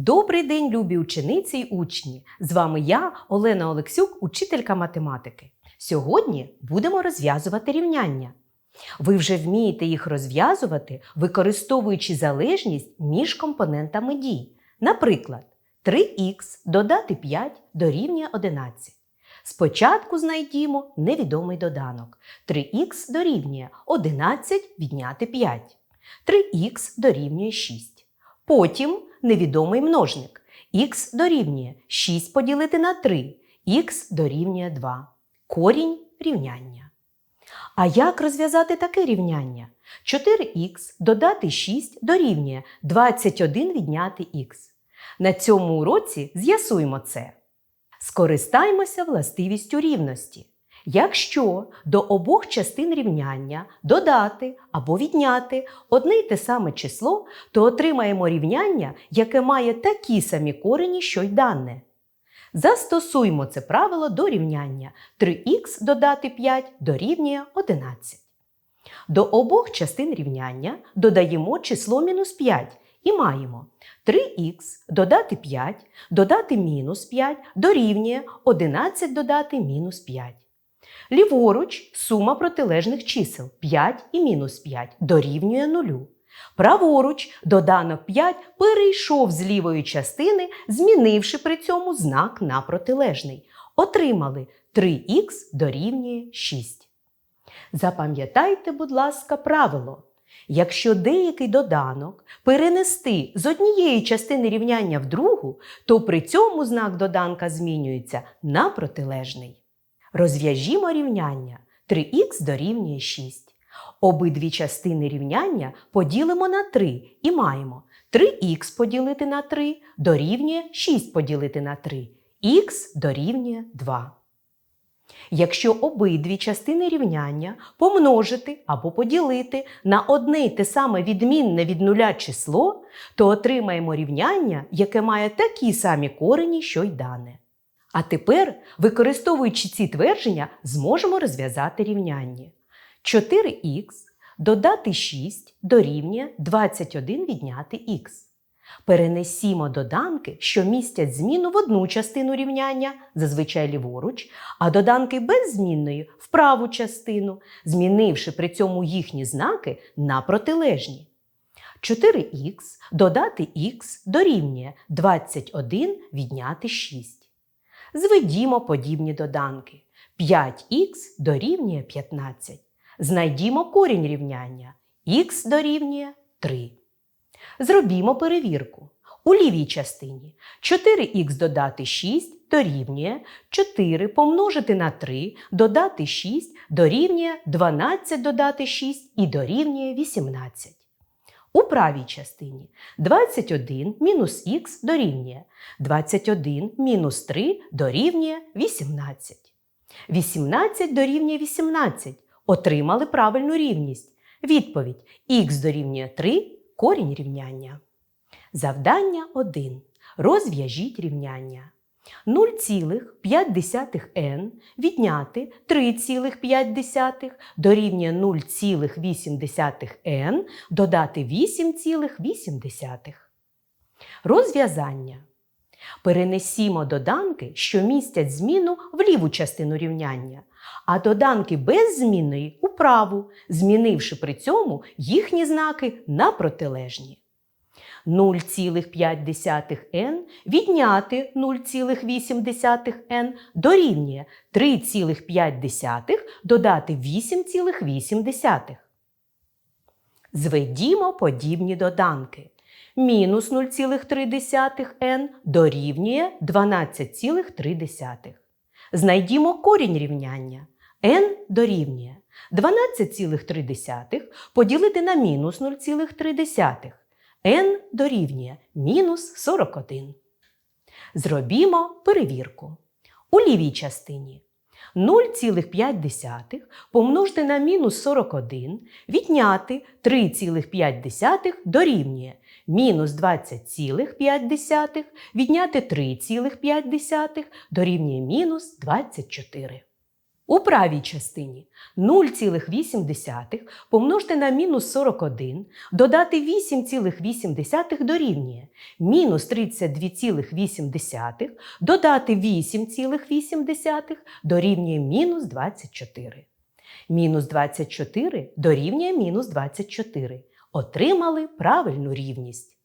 Добрий день, любі учениці й учні! З вами я, Олена Олексюк, учителька математики. Сьогодні будемо розв'язувати рівняння. Ви вже вмієте їх розв'язувати, використовуючи залежність між компонентами дій. Наприклад, 3х додати 5 дорівнює 11. Спочатку знайдімо невідомий доданок. 3х дорівнює 11 відняти 5. 3х дорівнює 6. Потім невідомий множник. х дорівнює 6 поділити на 3, х дорівнює 2. Корінь рівняння. А як розв'язати таке рівняння? 4х додати 6 дорівнює 21 відняти х. На цьому уроці з'ясуємо це. Скористаймося властивістю рівності. Якщо до обох частин рівняння додати або відняти одне й те саме число, то отримаємо рівняння, яке має такі самі корені, що й дане. Застосуємо це правило до рівняння 3х додати 5 дорівнює 11. До обох частин рівняння додаємо число мінус 5 і маємо 3х додати 5 додати мінус 5 дорівнює 11 додати мінус 5. Ліворуч сума протилежних чисел 5 і мінус 5 дорівнює 0. Праворуч доданок 5 перейшов з лівої частини, змінивши при цьому знак на протилежний. Отримали 3х дорівнює 6. Запам'ятайте, будь ласка, правило. Якщо деякий доданок перенести з однієї частини рівняння в другу, то при цьому знак доданка змінюється на протилежний. Розв'яжімо рівняння 3х дорівнює 6. Обидві частини рівняння поділимо на 3 і маємо 3х поділити на 3 дорівнює 6 поділити на 3, х дорівнює 2. Якщо обидві частини рівняння помножити або поділити на одне й те саме відмінне від нуля число, то отримаємо рівняння, яке має такі самі корені, що й дане. А тепер, використовуючи ці твердження, зможемо розв'язати рівняння. 4х додати 6 дорівнює 21 відняти х. Перенесімо доданки, що містять зміну в одну частину рівняння, зазвичай ліворуч, а доданки без змінної в праву частину, змінивши при цьому їхні знаки на протилежні. 4х додати х дорівнює 21 відняти 6. Зведімо подібні доданки. 5х дорівнює 15. Знайдімо корінь рівняння. х дорівнює 3. Зробімо перевірку. У лівій частині 4х додати 6 дорівнює 4 помножити на 3 додати 6 дорівнює 12 додати 6 і дорівнює 18. У правій частині 21 мінус х дорівнює 21 мінус 3 дорівнює 18. 18 дорівнює 18. Отримали правильну рівність. Відповідь х дорівнює 3 корінь рівняння. Завдання 1. Розв'яжіть рівняння. 0,5n відняти 3,5 дорівнює 0,8n додати 8,8. Розв'язання. Перенесімо доданки, що містять зміну в ліву частину рівняння, а доданки без змінної у праву, змінивши при цьому їхні знаки на протилежні. 0,5n відняти 0,8n дорівнює 3,5 додати 8,8. Зведімо подібні доданки. Мінус 0,3n дорівнює 12,3. Знайдімо корінь рівняння. n дорівнює 12,3 поділити на мінус 0,3. N дорівнює мінус 41. Зробімо перевірку. У лівій частині 0,5 помножити на мінус 41 відняти 3,5 дорівнює мінус 20,5 відняти 3,5 дорівнює мінус 24. У правій частині 0,8 помножте на мінус 41, додати 8,8 дорівнює мінус 32,8, додати 8,8 дорівнює мінус 24. Мінус 24 дорівнює мінус 24. Отримали правильну рівність.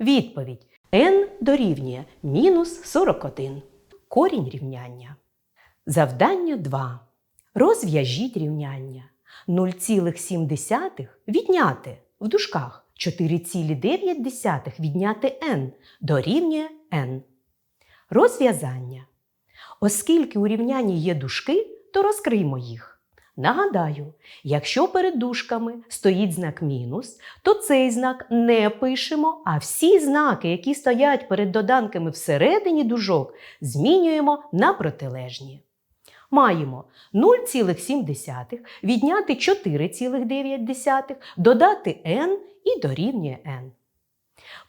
Відповідь n дорівнює мінус 41. Корінь рівняння. Завдання 2. Розв'яжіть рівняння. 0,7 відняти в дужках 4,9 відняти n дорівнює n. Розв'язання. Оскільки у рівнянні є дужки, то розкриймо їх. Нагадаю, якщо перед дужками стоїть знак мінус, то цей знак не пишемо, а всі знаки, які стоять перед доданками всередині дужок, змінюємо на протилежні. Маємо 0,7 відняти 4,9, додати n і дорівнює n.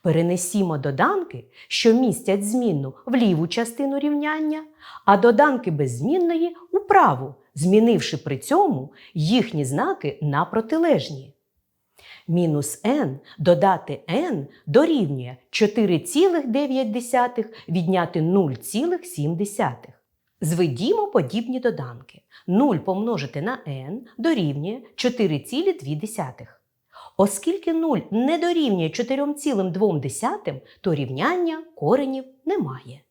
Перенесімо доданки, що містять змінну в ліву частину рівняння, а доданки беззмінної у праву, змінивши при цьому їхні знаки на протилежні. Мінус n додати n дорівнює 4,9 відняти 0,7. Зведімо подібні доданки. 0 помножити на n дорівнює 4,2. Оскільки 0 не дорівнює 4,2, то рівняння коренів немає.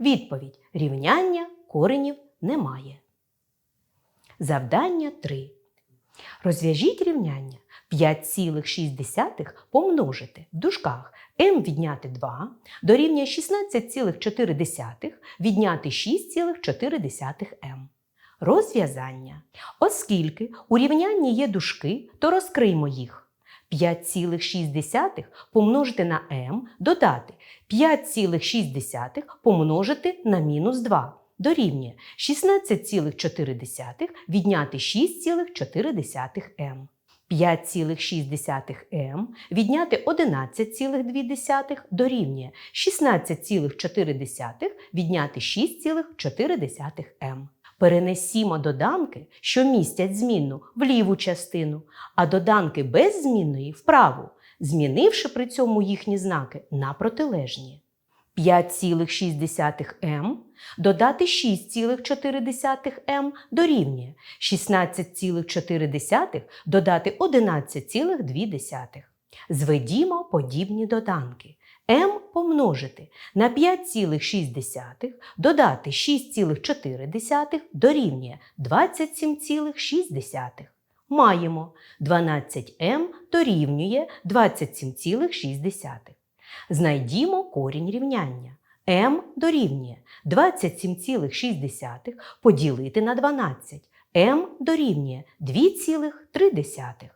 Відповідь рівняння коренів немає. Завдання 3. Розв'яжіть рівняння 5,6 помножити в дужках m відняти 2 дорівнює 16,4 відняти 6,4m. Розв'язання. Оскільки у рівнянні є дужки, то розкриймо їх. 5,6 помножити на m додати 5,6 помножити на мінус 2 дорівнює 16,4 відняти 6,4m. 5,6m відняти 11,2 дорівнює 16,4 відняти 6,4m. Перенесімо доданки, що містять змінну в ліву частину, а доданки без змінної в праву, змінивши при цьому їхні знаки на протилежні. 5,6m додати 6,4m дорівнює 16,4 додати 11,2. Зведімо подібні доданки. m помножити на 5,6 додати 6,4 дорівнює 27,6. Маємо 12m дорівнює 27,6. Знайдімо корінь рівняння. m дорівнює 27,6 поділити на 12. m дорівнює 2,3.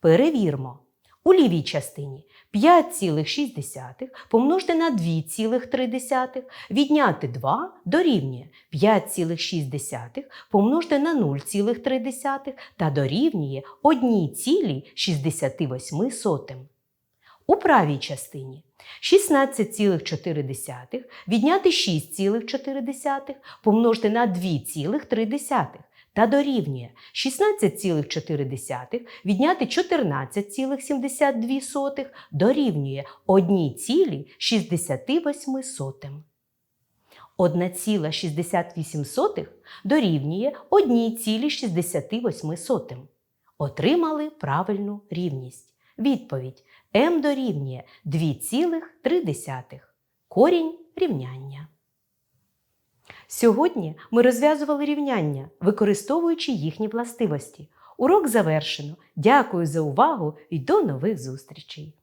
Перевірмо. У лівій частині 5,6 помножити на 2,3, відняти 2 дорівнює 5,6 помножити на 0,3 та дорівнює 1,68. У правій частині 16,4 відняти 6,4 помножити на 2,3 та дорівнює 16,4 відняти 14,72 дорівнює 1,68. 1,68 дорівнює 1,68. Отримали правильну рівність. Відповідь m дорівнює 2,3. Корінь рівняння. Сьогодні ми розв'язували рівняння, використовуючи їхні властивості. Урок завершено. Дякую за увагу і до нових зустрічей!